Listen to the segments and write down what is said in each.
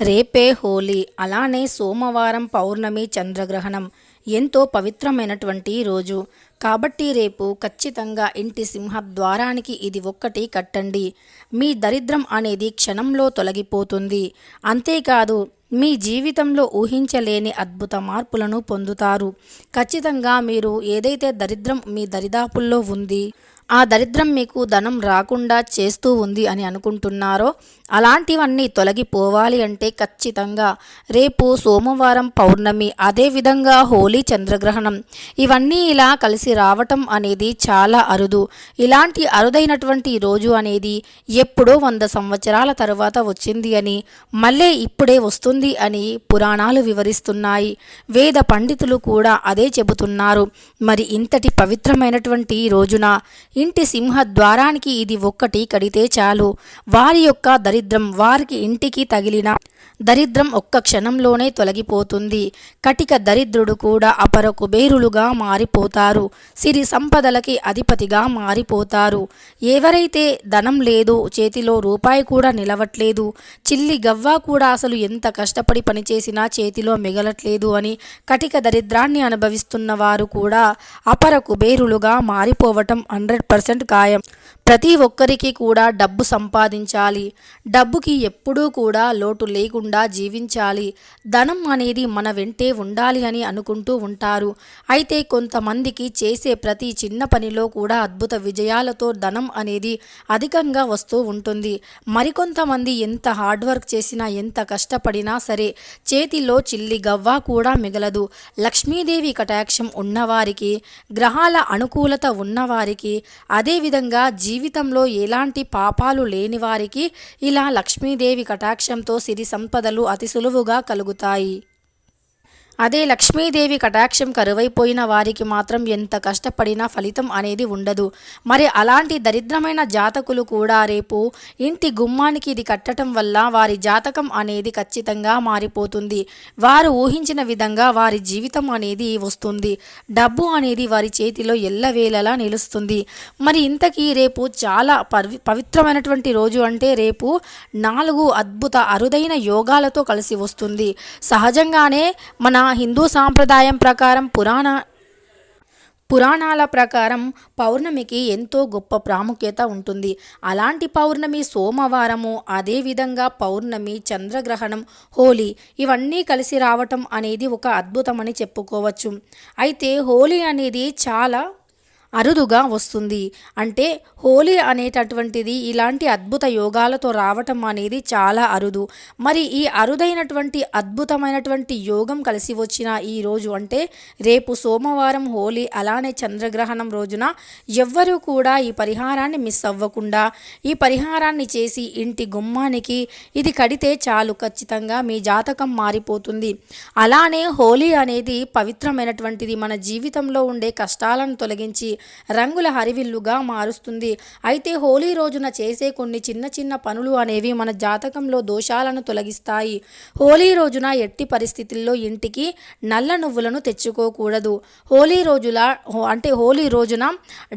రేపే హోలీ. అలానే సోమవారం పౌర్ణమి చంద్రగ్రహణం. ఎంతో పవిత్రమైనటువంటి రోజు. కాబట్టి రేపు ఖచ్చితంగా ఇంటి సింహద్వారానికి ఇది ఒక్కటి కట్టండి. మీ దరిద్రం అనేది క్షణంలో తొలగిపోతుంది. అంతేకాదు మీ జీవితంలో ఊహించలేని అద్భుత మార్పులను పొందుతారు. ఖచ్చితంగా మీరు ఏదైతే దరిద్రం మీ దరిదాపుల్లో ఉంది ఆ దరిద్రం మీకు ధనం రాకుండా చేస్తూ ఉంది అని అనుకుంటున్నారో? అలాంటివన్నీ తొలగిపోవాలి అంటే ఖచ్చితంగా. రేపు సోమవారం పౌర్ణమి అదేవిధంగా హోలీ చంద్రగ్రహణం. ఇవన్నీ ఇలా కలిసి రావటం అనేది చాలా అరుదు. ఇలాంటి అరుదైనటువంటి రోజు అనేది ఎప్పుడో వంద సంవత్సరాల తరువాత వచ్చింది అని మళ్ళీ ఇప్పుడే వస్తుంది అని పురాణాలు వివరిస్తున్నాయి. వేద పండితులు కూడా అదే చెబుతున్నారు. మరి ఇంతటి పవిత్రమైనటువంటి రోజున ఇంటి సింహ ద్వారానికి ఇది ఒక్కటి కడితే చాలు. వారి యొక్క దరిద్రం వారికి ఇంటికి తగిలిన దరిద్రం ఒక్క క్షణంలోనే తొలగిపోతుంది. కటిక దరిద్రుడు కూడా అపర కుబేరులుగా మారిపోతారు. సిరి సంపదలకి అధిపతిగా మారిపోతారు. ఎవరైతే ధనం లేదు చేతిలో రూపాయి కూడా నిలవట్లేదు. చిల్లి గవ్వ కూడా అసలు ఎంత కష్టపడి పనిచేసినా చేతిలో మిగలట్లేదు అని కటిక దరిద్రాన్ని అనుభవిస్తున్న వారు కూడా అపర కుబేరులుగా మారిపోవటం హండ్రెడ్ పర్సెంట్ ఖాయం. ప్రతి ఒక్కరికి కూడా డబ్బు సంపాదించాలి. డబ్బుకి ఎప్పుడూ కూడా లోటు లేకుండా జీవించాలి. ధనం అనేది మన వెంటే ఉండాలి అని అనుకుంటూ ఉంటారు. అయితే కొంతమందికి చేసే ప్రతి చిన్న పనిలో కూడా అద్భుత విజయాలతో ధనం అనేది అధికంగా వస్తూ ఉంటుంది. మరికొంతమంది ఎంత హార్డ్ వర్క్ చేసినా ఎంత కష్టపడినా సరే చేతిలో చిల్లి గవ్వ కూడా మిగలదు. లక్ష్మీదేవి కటాక్షం ఉన్నవారికి గ్రహాల అనుకూలత ఉన్నవారికి అదేవిధంగా జీవితంలో ఎలాంటి పాపాలు లేని వారికి ఇలా లక్ష్మీదేవి కటాక్షంతో సిరి సంపదలు అతి సులువుగా కలుగుతాయి. అదే లక్ష్మీదేవి కటాక్షం కరువైపోయిన వారికి మాత్రం ఎంత కష్టపడినా ఫలితం అనేది ఉండదు. మరి అలాంటి దరిద్రమైన జాతకులు కూడా రేపు ఇంటి గుమ్మానికి ఇది కట్టడం వల్ల వారి జాతకం అనేది ఖచ్చితంగా మారిపోతుంది. వారు ఊహించిన విధంగా వారి జీవితం అనేది వస్తుంది. డబ్బు అనేది వారి చేతిలో ఎల్లవేళలా నిలుస్తుంది. మరి ఇంతకీ రేపు చాలా పవి పవిత్రమైనటువంటి రోజు అంటే రేపు నాలుగు అద్భుత అరుదైన యోగాలతో కలిసి వస్తుంది. సహజంగానే మన హిందూ సాంప్రదాయం ప్రకారం పురాణ పురాణాల ప్రకారం పౌర్ణమికి ఎంతో గొప్ప ప్రాముఖ్యత ఉంటుంది. అలాంటి పౌర్ణమి సోమవారము అదేవిధంగా పౌర్ణమి చంద్రగ్రహణం హోలీ ఇవన్నీ కలిసి రావటం అనేది ఒక అద్భుతమని చెప్పుకోవచ్చు. అయితే హోలీ అనేది చాలా అరుదుగా వస్తుంది. అంటే హోలీ అనేటటువంటిది ఇలాంటి అద్భుత యోగాలతో రావటం అనేది చాలా అరుదు. మరి ఈ అరుదైనటువంటి అద్భుతమైనటువంటి యోగం కలిసి వచ్చిన ఈ రోజు అంటే రేపు సోమవారం హోలీ అలానే చంద్రగ్రహణం రోజున ఎవ్వరూ కూడా ఈ పరిహారాన్ని మిస్ అవ్వకుండా ఈ పరిహారాన్ని చేసి ఇంటి గుమ్మానికి ఇది కడితే చాలు ఖచ్చితంగా మీ జాతకం మారిపోతుంది. అలానే హోలీ అనేది పవిత్రమైనటువంటిది మన జీవితంలో ఉండే కష్టాలను తొలగించి రంగుల హరివిల్లుగా మారుస్తుంది. అయితే హోలీ రోజున చేసే కొన్ని చిన్న చిన్న పనులు అనేవి మన జాతకంలో దోషాలను తొలగిస్తాయి. హోలీ రోజున ఎట్టి పరిస్థితుల్లో ఇంటికి నల్ల నువ్వులను తెచ్చుకోకూడదు. హోలీ రోజుల అంటే హోలీ రోజున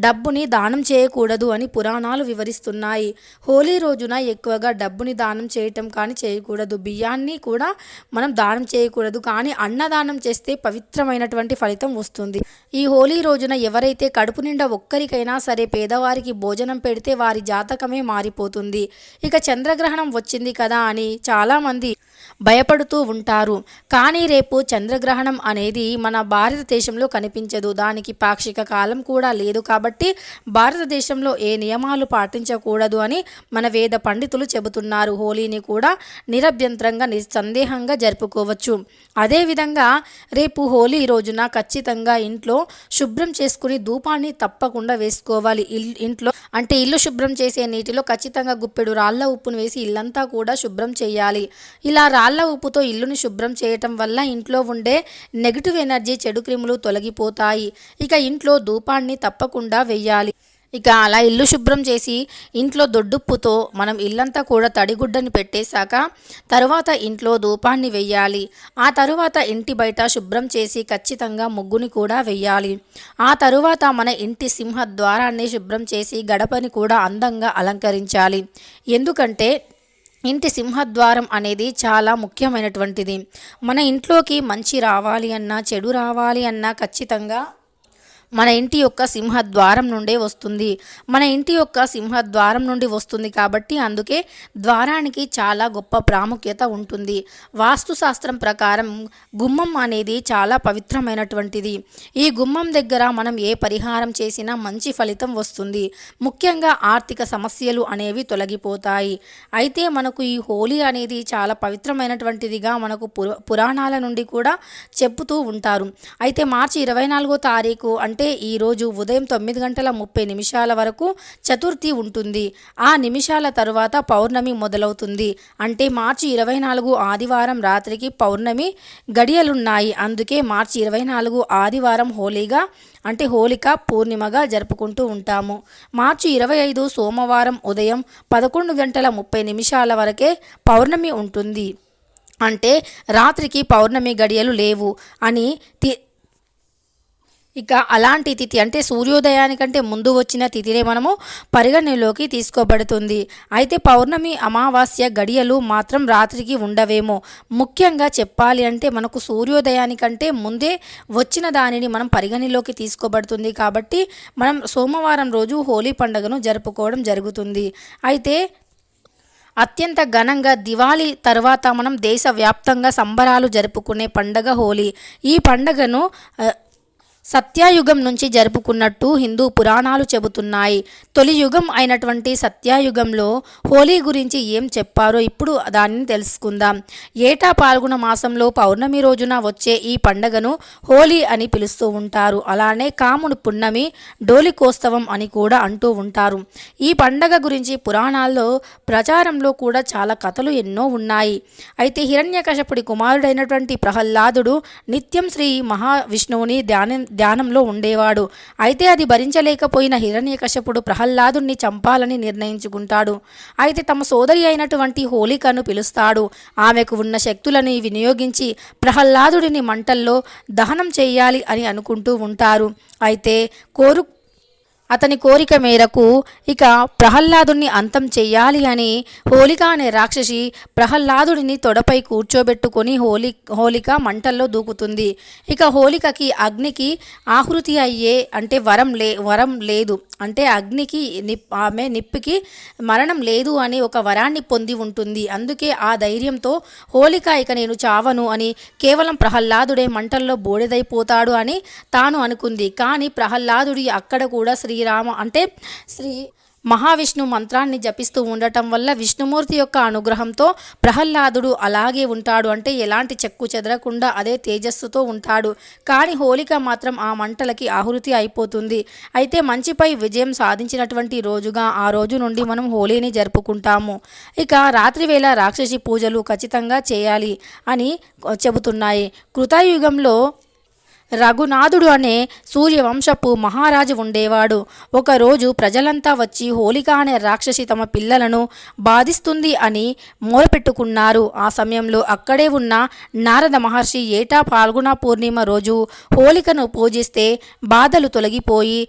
డబ్బుని దానం చేయకూడదు అని పురాణాలు వివరిస్తున్నాయి. హోలీ రోజున ఎక్కువగా డబ్బుని దానం చేయటం కానీ చేయకూడదు. బియ్యాన్ని కూడా మనం దానం చేయకూడదు. కానీ అన్నదానం చేస్తే పవిత్రమైనటువంటి ఫలితం వస్తుంది. ఈ హోలీ రోజున ఎవరైతే కడుపు నిండా ఒక్కరికైనా సరే పేదవారికి భోజనం పెడితే వారి జాతకమే మారిపోతుంది. ఇక చంద్రగ్రహణం వచ్చింది కదా అని చాలామంది భయపడుతూ ఉంటారు. కానీ రేపు చంద్రగ్రహణం అనేది మన భారతదేశంలో కనిపించదు. దానికి పాక్షిక కాలం కూడా లేదు కాబట్టి భారతదేశంలో ఏ నియమాలు పాటించకూడదు అని మన వేద పండితులు చెబుతున్నారు. హోలీని కూడా నిరభ్యంతరంగా నిస్సందేహంగా జరుపుకోవచ్చు. అదేవిధంగా రేపు హోలీ రోజున ఖచ్చితంగా ఇంట్లో శుభ్రం చేసుకుని ధూపాన్ని తప్పకుండా వేసుకోవాలి. ఇల్లు ఇంట్లో అంటే ఇల్లు శుభ్రం చేసే నీటిలో ఖచ్చితంగా గుప్పెడు రాళ్ళ ఉప్పును వేసి ఇల్లంతా కూడా శుభ్రం చేయాలి. ఇలా రాళ్ళ ఉప్పుతో ఇల్లుని శుభ్రం చేయటం వల్ల ఇంట్లో ఉండే నెగిటివ్ ఎనర్జీ చెడు క్రిములు తొలగిపోతాయి. ఇక ఇంట్లో ధూపాన్ని తప్పకుండా వెయ్యాలి ఇక అలా ఇల్లు శుభ్రం చేసి ఇంట్లో దొడ్డుప్పుతో మనం ఇల్లంతా కూడా తడిగుడ్డని పెట్టేశాక తరువాత ఇంట్లో ధూపాన్ని వెయ్యాలి. ఆ తరువాత ఇంటి బయట శుభ్రం చేసి ఖచ్చితంగా ముగ్గుని కూడా వెయ్యాలి. ఆ తరువాత మన ఇంటి సింహ ద్వారాన్ని శుభ్రం చేసి గడపని కూడా అందంగా అలంకరించాలి. ఎందుకంటే ఇంటి సింహద్వారం అనేది చాలా ముఖ్యమైనటువంటిది. మన ఇంట్లోకి మంచి రావాలి అన్నా చెడు రావాలి అన్నా ఖచ్చితంగా మన ఇంటి యొక్క సింహద్వారం నుండే వస్తుంది. మన ఇంటి యొక్క సింహద్వారం నుండి వస్తుంది కాబట్టి అందుకే ద్వారానికి చాలా గొప్ప ప్రాముఖ్యత ఉంటుంది. వాస్తుశాస్త్రం ప్రకారం గుమ్మం అనేది చాలా పవిత్రమైనటువంటిది. ఈ గుమ్మం దగ్గర మనం ఏ పరిహారం చేసినా మంచి ఫలితం వస్తుంది. ముఖ్యంగా ఆర్థిక సమస్యలు అనేవి తొలగిపోతాయి. అయితే మనకు ఈ హోలీ అనేది చాలా పవిత్రమైనటువంటిదిగా మనకు పుర పురాణాల నుండి కూడా చెప్పుతూ ఉంటారు. అయితే మార్చి ఇరవై నాలుగో తారీఖు అంటే ఈరోజు ఉదయం తొమ్మిది గంటల ముప్పై నిమిషాల వరకు చతుర్థి ఉంటుంది. ఆ నిమిషాల తరువాత పౌర్ణమి మొదలవుతుంది. అంటే మార్చి ఇరవై నాలుగు ఆదివారం రాత్రికి పౌర్ణమి గడియలున్నాయి. అందుకే మార్చి ఇరవై నాలుగు ఆదివారం హోలీగా అంటే హోలిక పూర్ణిమగా జరుపుకుంటూ ఉంటాము. మార్చి ఇరవై ఐదు సోమవారం ఉదయం పదకొండు గంటల ముప్పై నిమిషాల వరకే పౌర్ణమి ఉంటుంది. అంటే రాత్రికి పౌర్ణమి గడియలు లేవు అని తి ఇక అలాంటి తిథి అంటే సూర్యోదయానికంటే ముందు వచ్చిన తిథినే మనము పరిగణలోకి తీసుకోబడుతుంది. అయితే పౌర్ణమి అమావాస్య గడియలు మాత్రం రాత్రికి ఉండవేమో. ముఖ్యంగా చెప్పాలి అంటే మనకు సూర్యోదయానికంటే ముందే వచ్చిన దానిని మనం పరిగణలోకి తీసుకోబడుతుంది కాబట్టి మనం సోమవారం రోజు హోలీ పండుగను జరుపుకోవడం జరుగుతుంది. అయితే అత్యంత ఘనంగా దివాళీ తర్వాత మనం దేశవ్యాప్తంగా సంబరాలు జరుపుకునే పండగ హోలీ. ఈ పండగను సత్యయుగం నుంచి జరుపుకున్నట్టు హిందూ పురాణాలు చెబుతున్నాయి. తొలి యుగం అయినటువంటి సత్యయుగంలో హోలీ గురించి ఏం చెప్పారో ఇప్పుడు దానిని తెలుసుకుందాం. ఏటా పాల్గొన మాసంలో పౌర్ణమి రోజున వచ్చే ఈ పండగను హోలీ అని పిలుస్తూ ఉంటారు. అలానే కాముడు పున్నమి డోలికోత్సవం అని కూడా అంటూ ఉంటారు. ఈ పండగ గురించి పురాణాల్లో ప్రచారంలో కూడా చాలా కథలు ఎన్నో ఉన్నాయి. అయితే హిరణ్యకశపుడి కుమారుడైనటువంటి ప్రహ్లాదుడు నిత్యం శ్రీ మహావిష్ణువుని ధ్యానం ధ్యానంలో ఉండేవాడు. అయితే అది భరించలేకపోయిన హిరణ్యకశపుడు ప్రహ్లాదుణ్ణి చంపాలని నిర్ణయించుకుంటాడు. అయితే తమ సోదరి అయినటువంటి హోలికను పిలుస్తాడు. ఆమెకు ఉన్న శక్తులని వినియోగించి ప్రహ్లాదుడిని మంటల్లో దహనం చేయాలి అని అనుకుంటూ ఉంటారు. అయితే కోరు అతని కోరిక మేరకు ఇక ప్రహ్లాదుని అంతం చెయ్యాలి అని హోలిక అనే రాక్షసి ప్రహ్లాదుడిని తొడపై కూర్చోబెట్టుకొని హోలి హోలిక మంటల్లో దూకుతుంది. ఇక హోలికకి అగ్నికి ఆహృతి అయ్యే అంటే వరం లే వరం లేదు. అంటే అగ్నికి నిప్ ఆమె నిప్పికి మరణం లేదు అని ఒక వరాన్ని పొంది ఉంటుంది. అందుకే ఆ ధైర్యంతో హోలిక ఇక నేను చావను అని కేవలం ప్రహ్లాదుడే మంటల్లో బోడెదైపోతాడు అని తాను అనుకుంది. కానీ ప్రహ్లాదుడి అక్కడ కూడా శ్రీ శ్రీరామ అంటే శ్రీ మహావిష్ణు మంత్రాన్ని జపిస్తూ ఉండటం వల్ల విష్ణుమూర్తి యొక్క అనుగ్రహంతో ప్రహ్లాదుడు అలాగే ఉంటాడు. అంటే ఎలాంటి చెక్కు చెదరకుండా అదే తేజస్సుతో ఉంటాడు. కానీ హోలిక మాత్రం ఆ మంటలకి ఆహుతి అయిపోతుంది. అయితే మంచిపై విజయం సాధించినటువంటి రోజుగా ఆ రోజు నుండి మనం హోలీని జరుపుకుంటాము. ఇక రాత్రివేళ రాక్షసి పూజలు ఖచ్చితంగా చేయాలి అని చెబుతున్నాయి. కృతయుగంలో రఘునాథుడు అనే సూర్యవంశపు మహారాజు ఉండేవాడు. ఒకరోజు ప్రజలంతా వచ్చి హోలిక అనే రాక్షసి తమ పిల్లలను బాధిస్తుంది అని మూలపెట్టుకున్నారు ఆ సమయంలో అక్కడే ఉన్న నారద మహర్షి ఏటా పాల్గొన పూర్ణిమ రోజు హోలికను పూజిస్తే బాధలు తొలగిపోయి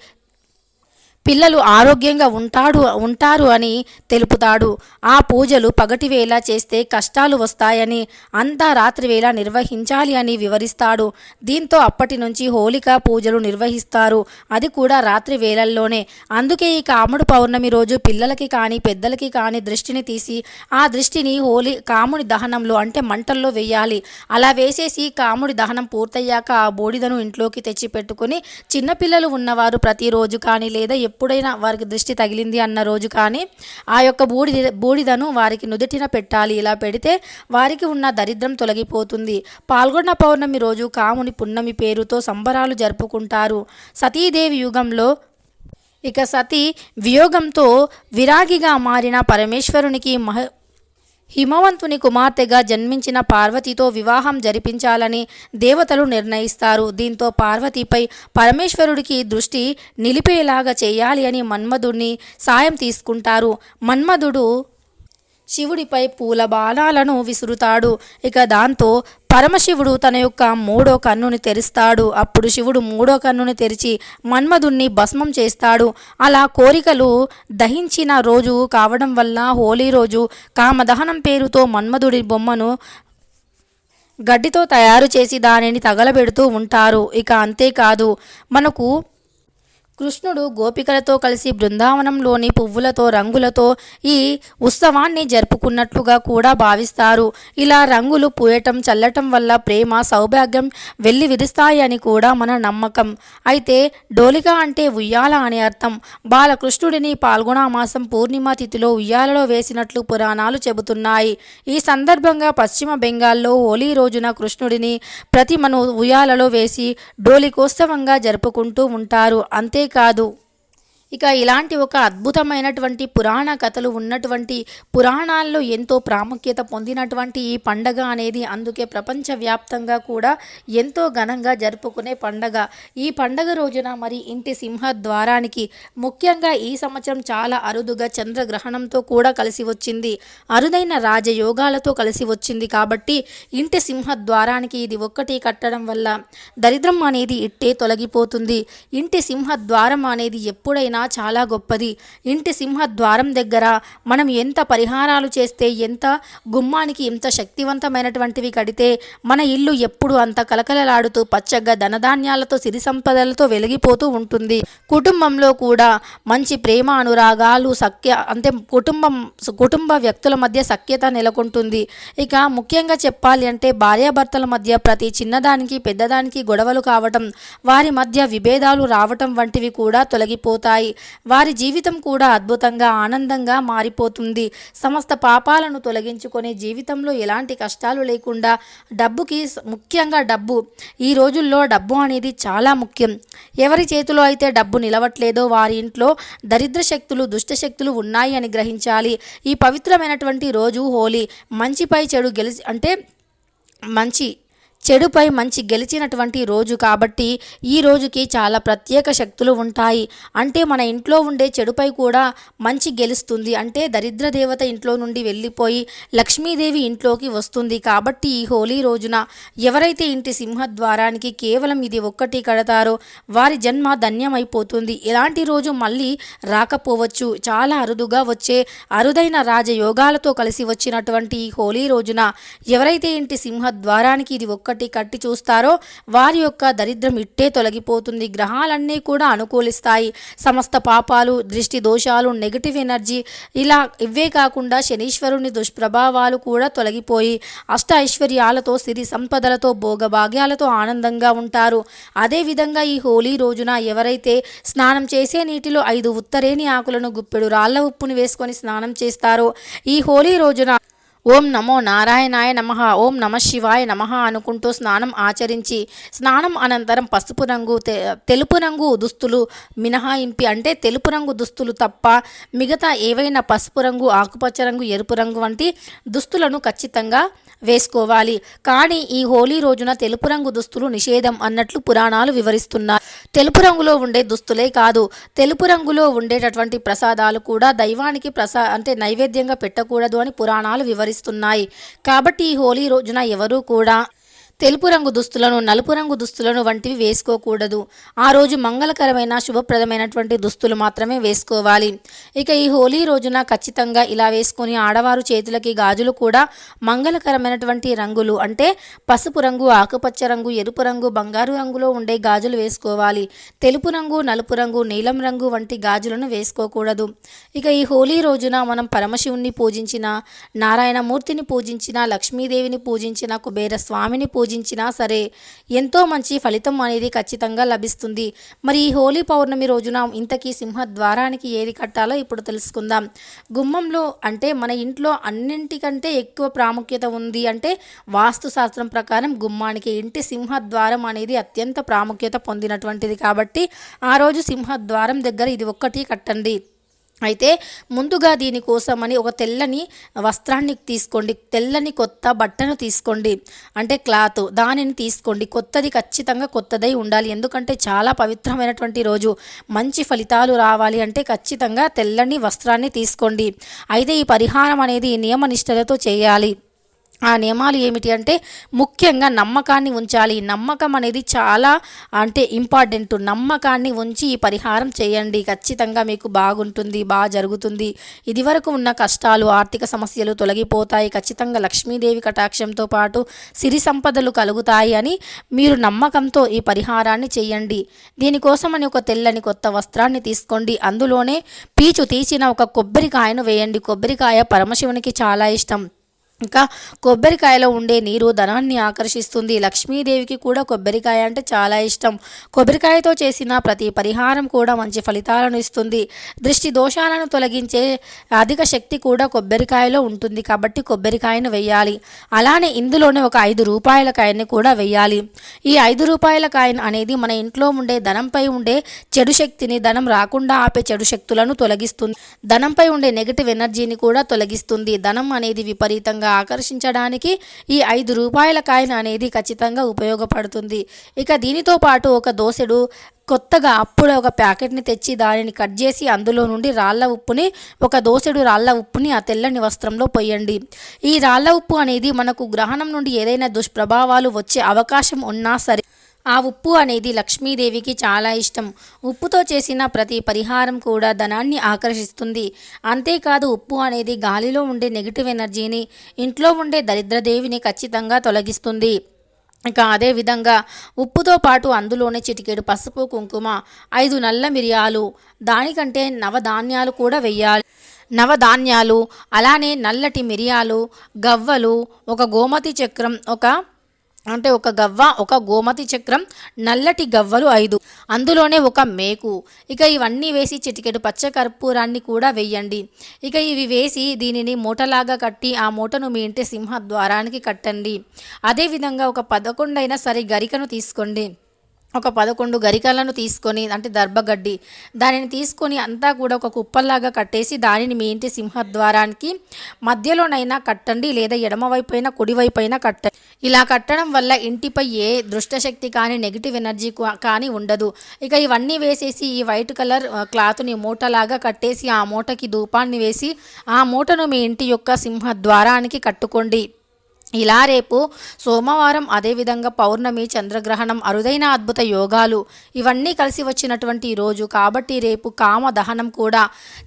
పిల్లలు ఆరోగ్యంగా ఉంటాడు ఉంటారు అని తెలుపుతాడు. ఆ పూజలు పగటివేళ చేస్తే కష్టాలు వస్తాయని అంతా రాత్రి వేళ నిర్వహించాలి అని వివరిస్తాడు. దీంతో అప్పటి నుంచి హోలికా పూజలు నిర్వహిస్తారు. అది కూడా రాత్రి వేళల్లోనే. అందుకే ఈ కాముడు పౌర్ణమి రోజు పిల్లలకి కానీ పెద్దలకి కానీ దృష్టిని తీసి ఆ దృష్టిని హోలీ కాముడి దహనంలో అంటే మంటల్లో వేయాలి. అలా వేసేసి కాముడి దహనం పూర్తయ్యాక ఆ బూడిదను ఇంట్లోకి తెచ్చి పెట్టుకుని చిన్నపిల్లలు ఉన్నవారు ప్రతిరోజు కానీ లేదా ఎప్పుడైనా వారికి దృష్టి తగిలింది అన్న రోజు కానీ ఆ యొక్క బూడిద బూడిదను వారికి నుదుటిన పెట్టాలి. ఇలా పెడితే వారికి ఉన్న దరిద్రం తొలగిపోతుంది. పాల్గొన్న పౌర్ణమి రోజు కాముని పున్నమి పేరుతో సంబరాలు జరుపుకుంటారు. సతీదేవి యుగంలో ఇక సతీ వియోగంతో విరాగిగా మారిన పరమేశ్వరునికి మహ హిమవంతుని కుమార్తెగా జన్మించిన పార్వతితో వివాహం జరిపించాలని దేవతలు నిర్ణయిస్తారు. దీంతో పార్వతిపై పరమేశ్వరుడికి దృష్టి నిలిపేలాగా చేయాలి అని మన్మధుడిని సాయం తీసుకుంటారు. మన్మధుడు శివుడిపై పూల బాణాలను విసురుతాడు. ఇక దాంతో పరమశివుడు తన యొక్క మూడో కన్నుని తెరుస్తాడు. అప్పుడు శివుడు మూడో కన్నుని తెరిచి మన్మధుణ్ణి భస్మం చేస్తాడు. అలా కోరికలు దహించిన రోజు కావడం వల్ల హోలీ రోజు కామదహనం పేరుతో మన్మధుడి బొమ్మను గడ్డితో తయారు చేసి దానిని తగలబెడుతూ ఉంటారు. ఇక అంతేకాదు మనకు కృష్ణుడు గోపికలతో కలిసి బృందావనంలోని పువ్వులతో రంగులతో ఈ ఉత్సవాన్ని జరుపుకున్నట్లుగా కూడా భావిస్తారు. ఇలా రంగులు పూయటం చల్లటం వల్ల ప్రేమ సౌభాగ్యం వెళ్ళి విరుస్తాయని కూడా మన నమ్మకం. అయితే డోలిక అంటే ఉయ్యాల అని అర్థం. బాలకృష్ణుడిని పాల్గొనమాసం పూర్ణిమ తిథిలో ఉయ్యాలలో వేసినట్లు పురాణాలు చెబుతున్నాయి. ఈ సందర్భంగా పశ్చిమ బెంగాల్లో హోలీ రోజున కృష్ణుడిని ప్రతిమను ఉయ్యాలలో వేసి డోలికోత్సవంగా జరుపుకుంటూ ఉంటారు. అంతే కాదు. ఇక ఇలాంటి ఒక అద్భుతమైనటువంటి పురాణ కథలు ఉన్నటువంటి పురాణాల్లో ఎంతో ప్రాముఖ్యత పొందినటువంటి ఈ పండగ అనేది అందుకే ప్రపంచవ్యాప్తంగా కూడా ఎంతో ఘనంగా జరుపుకునే పండగ. ఈ పండగ రోజున మరి ఇంటి సింహ ద్వారానికి ముఖ్యంగా ఈ సంవత్సరం చాలా అరుదుగా చంద్రగ్రహణంతో కూడా కలిసి వచ్చింది. అరుదైన రాజయోగాలతో కలిసి వచ్చింది కాబట్టి ఇంటి సింహ ద్వారానికి ఇది ఒక్కటి కట్టడం వల్ల దరిద్రం అనేది ఇట్టే తొలగిపోతుంది. ఇంటి సింహ ద్వారం అనేది ఎప్పుడైనా చాలా గొప్పది. ఇంటి సింహ ద్వారం దగ్గర మనం ఎంత పరిహారాలు చేస్తే ఎంత గుమ్మానికి ఎంత శక్తివంతమైనటువంటివి కడితే మన ఇల్లు ఎప్పుడు అంత కలకలలాడుతూ పచ్చగా ధనధాన్యాలతో సిరి సంపదలతో వెలిగిపోతూ ఉంటుంది. కుటుంబంలో కూడా మంచి ప్రేమ అనురాగాలు సఖ్య అంటే కుటుంబం కుటుంబ వ్యక్తుల మధ్య సఖ్యత నెలకొంటుంది. ఇక ముఖ్యంగా చెప్పాలి అంటే భార్యాభర్తల మధ్య ప్రతి చిన్నదానికి పెద్దదానికి గొడవలు కావటం వారి మధ్య విభేదాలు రావటం వంటివి కూడా తొలగిపోతాయి. వారి జీవితం కూడా అద్భుతంగా ఆనందంగా మారిపోతుంది. సమస్త పాపాలను తొలగించుకొని జీవితంలో ఎలాంటి కష్టాలు లేకుండా డబ్బుకి ముఖ్యంగా డబ్బు. ఈ రోజుల్లో డబ్బు అనేది చాలా ముఖ్యం. ఎవరి చేతిలో అయితే డబ్బు నిలవట్లేదో వారి ఇంట్లో దరిద్ర శక్తులు దుష్ట శక్తులు ఉన్నాయి అని గ్రహించాలి. ఈ పవిత్రమైనటువంటి రోజు హోలీ మంచిపై చెడు గెలిచి అంటే మంచి చెడుపై మంచి గెలిచినటువంటి రోజు కాబట్టి ఈ రోజుకి చాలా ప్రత్యేక శక్తులు ఉంటాయి. అంటే మన ఇంట్లో ఉండే చెడుపై కూడా మంచి గెలుస్తుంది. అంటే దరిద్ర దేవత ఇంట్లో నుండి వెళ్ళిపోయి లక్ష్మీదేవి ఇంట్లోకి వస్తుంది కాబట్టి ఈ హోలీ రోజున ఎవరైతే ఇంటి సింహద్వారానికి కేవలం ఇది ఒక్కటి కడతారో వారి జన్మ ధన్యమైపోతుంది. ఇలాంటి రోజు మళ్ళీ రాకపోవచ్చు. చాలా అరుదుగా వచ్చే అరుదైన రాజయోగాలతో కలిసి వచ్చినటువంటి ఈ హోలీ రోజున ఎవరైతే ఇంటి సింహద్వారానికి ఇది ఒక్క ఒక్కటి కట్టి చూస్తారో వారి యొక్క దరిద్రం ఇట్టే తొలగిపోతుంది. గ్రహాలన్నీ కూడా అనుకూలిస్తాయి. సమస్త పాపాలు దృష్టి దోషాలు నెగటివ్ ఎనర్జీ ఇలా ఇవే కాకుండా శనీశ్వరుని దుష్ప్రభావాలు కూడా తొలగిపోయి అష్ట ఐశ్వర్యాలతో సిరి సంపదలతో భోగభాగ్యాలతో ఆనందంగా ఉంటారు. అదేవిధంగా ఈ హోలీ రోజున ఎవరైతే స్నానం చేసే నీటిలో ఐదు ఉత్తరేని ఆకులను గుప్పెడు రాళ్ళ ఉప్పుని వేసుకొని స్నానం చేస్తారో ఈ హోలీ రోజున ఓం నమో నారాయణాయ నమ ఓం నమ శివాయ నమ అనుకుంటూ స్నానం ఆచరించి స్నానం అనంతరం పసుపు రంగు తెలుపు రంగు దుస్తులు మినహాయింపి అంటే తెలుపు రంగు దుస్తులు తప్ప మిగతా ఏవైనా పసుపు రంగు ఆకుపచ్చ రంగు ఎరుపు రంగు వంటి దుస్తులను ఖచ్చితంగా వేసుకోవాలి. కానీ ఈ హోలీ రోజున తెలుపు రంగు దుస్తులు నిషేధం అన్నట్లు పురాణాలు వివరిస్తున్నారు తెలుపు రంగులో ఉండే దుస్తులే కాదు తెలుపు రంగులో ఉండేటటువంటి ప్రసాదాలు కూడా దైవానికి ప్రసా అంటే నైవేద్యంగా పెట్టకూడదు అని పురాణాలు భావిస్తున్నాయి కాబట్టి ఈ హోలీ రోజున ఎవరూ కూడా తెలుపు రంగు దుస్తులను నలుపు రంగు దుస్తులను వంటివి వేసుకోకూడదు. ఆ రోజు మంగళకరమైన శుభప్రదమైనటువంటి దుస్తులు మాత్రమే వేసుకోవాలి. ఇక ఈ హోలీ రోజున ఖచ్చితంగా ఇలా వేసుకొని ఆడవారు చేతులకి గాజులు కూడా మంగళకరమైనటువంటి రంగులు అంటే పసుపు రంగు ఆకుపచ్చ రంగు ఎరుపు రంగు బంగారు రంగులో ఉండే గాజులు వేసుకోవాలి. తెలుపు రంగు నలుపు రంగు నీలం రంగు వంటి గాజులను వేసుకోకూడదు. ఇక ఈ హోలీ రోజున మనం పరమశివుణ్ణి పూజించిన నారాయణమూర్తిని పూజించిన లక్ష్మీదేవిని పూజించిన కుబేర స్వామిని పూజించినా సరే ఎంతో మంచి ఫలితం అనేది ఖచ్చితంగా లభిస్తుంది. మరి ఈ హోలీ పౌర్ణమి రోజున ఇంతకీ సింహ ద్వారానికి ఏది కట్టాలో ఇప్పుడు తెలుసుకుందాం. గుమ్మంలో అంటే మన ఇంట్లో అన్నింటికంటే ఎక్కువ ప్రాముఖ్యత ఉంది అంటే వాస్తు శాస్త్రం ప్రకారం గుమ్మానికి ఇంటి సింహద్వారం అనేది అత్యంత ప్రాముఖ్యత పొందినటువంటిది కాబట్టి ఆ రోజు సింహద్వారం దగ్గర ఇది ఒక్కటి కట్టండి. అయితే ముందుగా దీనికోసమని ఒక తెల్లని వస్త్రాన్ని తీసుకోండి. తెల్లని కొత్త బట్టను తీసుకోండి. అంటే క్లాత్ దానిని తీసుకోండి. కొత్తది ఖచ్చితంగా కొత్తదై ఉండాలి. ఎందుకంటే చాలా పవిత్రమైనటువంటి రోజు. మంచి ఫలితాలు రావాలి అంటే ఖచ్చితంగా తెల్లని వస్త్రాన్ని తీసుకోండి. అయితే ఈ పరిహారం అనేది నియమనిష్టలతో చేయాలి. ఆ నియమాలు ఏమిటి అంటే ముఖ్యంగా నమ్మకాన్ని ఉంచాలి. నమ్మకం అనేది చాలా అంటే ఇంపార్టెంట్. నమ్మకాన్ని ఉంచి ఈ పరిహారం చేయండి. ఖచ్చితంగా మీకు బాగుంటుంది బాగా జరుగుతుంది. ఇదివరకు ఉన్న కష్టాలు ఆర్థిక సమస్యలు తొలగిపోతాయి. ఖచ్చితంగా లక్ష్మీదేవి కటాక్షంతో పాటు సిరి సంపదలు కలుగుతాయి అని మీరు నమ్మకంతో ఈ పరిహారాన్ని చేయండి. దీనికోసమని ఒక తెల్లని కొత్త వస్త్రాన్ని తీసుకోండి. అందులోనే పీచు తీసిన ఒక కొబ్బరికాయను వేయండి. కొబ్బరికాయ పరమశివునికి చాలా ఇష్టం. ఇంకా కొబ్బరికాయలో ఉండే నీరు ధనాన్ని ఆకర్షిస్తుంది. లక్ష్మీదేవికి కూడా కొబ్బరికాయ అంటే చాలా ఇష్టం. కొబ్బరికాయతో చేసిన ప్రతి పరిహారం కూడా మంచి ఫలితాలను ఇస్తుంది. దృష్టి దోషాలను తొలగించే అధిక శక్తి కూడా కొబ్బరికాయలో ఉంటుంది కాబట్టి కొబ్బరికాయను వెయ్యాలి. అలానే ఇందులోనే ఒక ఐదు రూపాయల కాయని కూడా వెయ్యాలి. ఈ ఐదు రూపాయల కాయన్ అనేది మన ఇంట్లో ఉండే ధనంపై ఉండే చెడు శక్తిని ధనం రాకుండా ఆపే చెడు శక్తులను తొలగిస్తుంది. ధనంపై ఉండే నెగటివ్ ఎనర్జీని కూడా తొలగిస్తుంది. ధనం అనేది విపరీతంగా ఆకర్షించడానికి ఈ ఐదు రూపాయల కాయిన్ అనేది ఖచ్చితంగా ఉపయోగపడుతుంది. ఇక దీనితో పాటు ఒక దోసెడు కొత్తగా అప్పుడే ఒక ప్యాకెట్ని తెచ్చి దానిని కట్ చేసి అందులో నుండి రాళ్ళ ఉప్పుని ఒక దోసెడు రాళ్ళ ఉప్పుని ఆ తెల్లని వస్త్రంలో పోయండి ఈ రాళ్ళ ఉప్పు అనేది మనకు గ్రహణం నుండి ఏదైనా దుష్ప్రభావాలు వచ్చే అవకాశం ఉన్నా సరే ఆ ఉప్పు అనేది లక్ష్మీదేవికి చాలా ఇష్టం. ఉప్పుతో చేసిన ప్రతి పరిహారం కూడా ధనాన్ని ఆకర్షిస్తుంది. అంతేకాదు ఉప్పు అనేది గాలిలో ఉండే నెగిటివ్ ఎనర్జీని ఇంట్లో ఉండే దరిద్రదేవిని ఖచ్చితంగా తొలగిస్తుంది. ఇక అదేవిధంగా ఉప్పుతో పాటు అందులోనే చిటికెడు పసుపు కుంకుమ ఐదు నల్ల మిరియాలు దానికంటే నవధాన్యాలు కూడా వెయ్యాలి. నవధాన్యాలు అలానే నల్లటి మిరియాలు గవ్వలు ఒక గోమతి చక్రం ఒక అంటే ఒక గవ్వ ఒక గోమతి చక్రం నల్లటి గవ్వలు ఐదు. అందులోనే ఒక మేకు. ఇక ఇవన్నీ వేసి చిటికెడు పచ్చ కర్పూరాన్ని కూడా వేయండి ఇక ఇవి వేసి దీనిని మూటలాగా కట్టి ఆ మూటను మీ ఇంటి సింహ ద్వారానికి కట్టండి. అదేవిధంగా ఒక పదకొండైనా సరే గరికను తీసుకోండి. ఒక పదకొండు గరికలను తీసుకొని అంటే దర్భగడ్డి దానిని తీసుకొని అంతా కూడా ఒక కుప్పల్లాగా కట్టేసి దానిని మీ ఇంటి సింహద్వారానికి మధ్యలోనైనా కట్టండి లేదా ఎడమవైపు అయినా కుడివైపు అయినా కట్టండి. ఇలా కట్టడం వల్ల ఇంటిపై ఏ దృష్టశక్తి కానీ నెగిటివ్ ఎనర్జీ కానీ ఉండదు. ఇక ఇవన్నీ వేసేసి ఈ వైట్ కలర్ క్లాత్ని మూటలాగా కట్టేసి ఆ మూటకి ధూపాన్ని వేసి ఆ మూటను మీ ఇంటి యొక్క సింహద్వారానికి కట్టుకోండి. ఇలా రేపు సోమవారం అదేవిధంగా పౌర్ణమి చంద్రగ్రహణం అరుదైన అద్భుత యోగాలు ఇవన్నీ కలిసి వచ్చినటువంటి రోజు. కాబట్టి రేపు కామ దహనం కూడా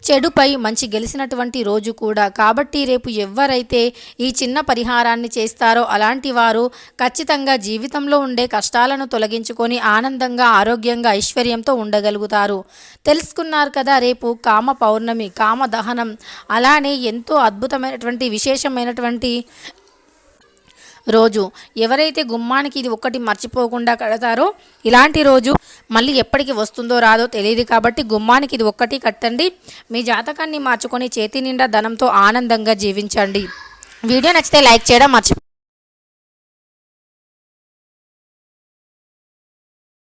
చెడుపై మంచి గెలిచినటువంటి రోజు కూడా. కాబట్టి రేపు ఎవరైతే ఈ చిన్న పరిహారాన్ని చేస్తారో అలాంటి వారు ఖచ్చితంగా జీవితంలో ఉండే కష్టాలను తొలగించుకొని ఆనందంగా ఆరోగ్యంగా ఐశ్వర్యంతో ఉండగలుగుతారు. తెలుసుకున్నారు కదా రేపు కామ పౌర్ణమి కామ దహనం. అలానే ఎంతో అద్భుతమైనటువంటి విశేషమైనటువంటి రోజు ఎవరైతే గుమ్మానికి ఇది ఒక్కటి మర్చిపోకుండా కడతారో ఇలాంటి రోజు మళ్ళీ ఎప్పటికి వస్తుందో రాదో తెలియదు కాబట్టి గుమ్మానికి ఇది ఒక్కటి కట్టండి. మీ జాతకాన్ని మార్చుకొని చేతి నిండా ధనంతో ఆనందంగా జీవించండి. వీడియో నచ్చితే లైక్ చేయడం మర్చిపో